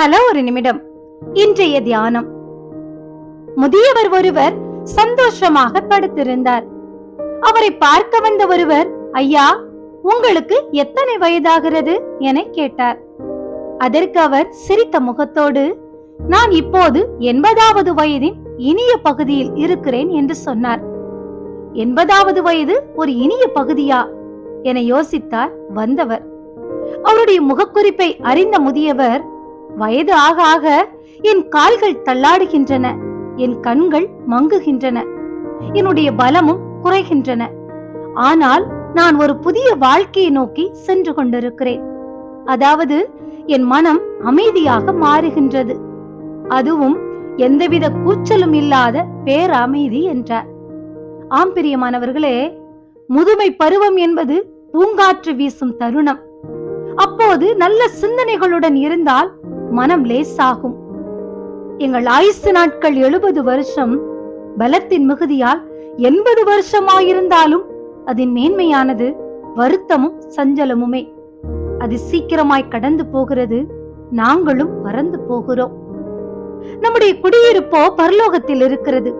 Hello ஒரு நிமிடம். இன்றைய தியானம். முதியவர் ஒருவர் சந்தோஷமாக படுத்திருந்தார். அவரை பார்க்க வந்த ஒருவர் ஐயா உங்களுக்கு எத்தனை வயதாகிறது? என கேட்டார். அதற்கு அவர் சிரித்த முகத்தோடு நான் இப்போது எண்பதாவது வயதின் இனிய பகுதியில் இருக்கிறேன் என்று சொன்னார். எண்பதாவது வயது ஒரு இனிய பகுதியா? என யோசித்தார் வந்தவர். அவருடைய முகக்குறிப்பை அறிந்த முதியவர் வயது ஆக ஆக என் கால்கள் தள்ளாடுகின்றன என் கண்கள் மங்குகின்றன என்னுடைய பலமும் குறைகின்றன. ஆனால் நான் ஒரு புதிய வாழ்க்கையை நோக்கி சென்று கொண்டிருக்கிறேன். அதாவது என் மனம் அமைதியாக மாறுகின்றது. அதுவும் எந்தவித கூச்சலும் இல்லாத பேரமைதி என்றார் ஆம் பிரியமானவர்களே முதுமை பருவம் என்பது பூங்காற்று வீசும் தருணம். அப்போது நல்ல சிந்தனைகளுடன் இருந்தால் மனம் லேசாகும். எங்கள் ஆயுசு நாட்கள் எழுபது வருஷம் பலத்தின் மிகுதியால் எண்பது வருஷமாயிருந்தாலும் அதன் மேன்மையானது வருத்தமும் சஞ்சலமுமே. அது சீக்கிரமாய் கடந்து போகிறது நாங்களும் பறந்து போகிறோம். நம்முடைய குடியிருப்போ பரலோகத்தில் இருக்கிறது.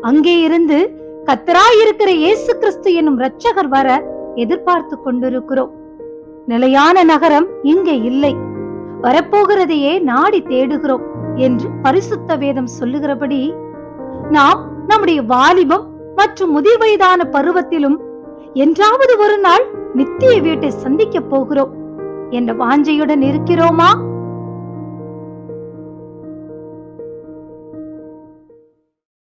அங்கே இருந்து கத்தராயிருக்கிற இயேசு கிறிஸ்து என்னும் இரட்சகர் வர எதிர்பார்த்து கொண்டிருக்கிறோம். நிலையான நகரம் இங்கே இல்லை. வரப்போகிறதையே நாடி தேடுகிறோம் என்று பரிசுத்த வேதம் சொல்லுகிறபடி நாம் நம்முடைய வாலிபம் மற்றும் முதிர் வயதான பருவத்திலும் என்றாவது ஒரு நாள் நித்திய வீட்டை சந்திக்க போகிறோம். என்ற வாஞ்சையுடன் இருக்கிறோமா?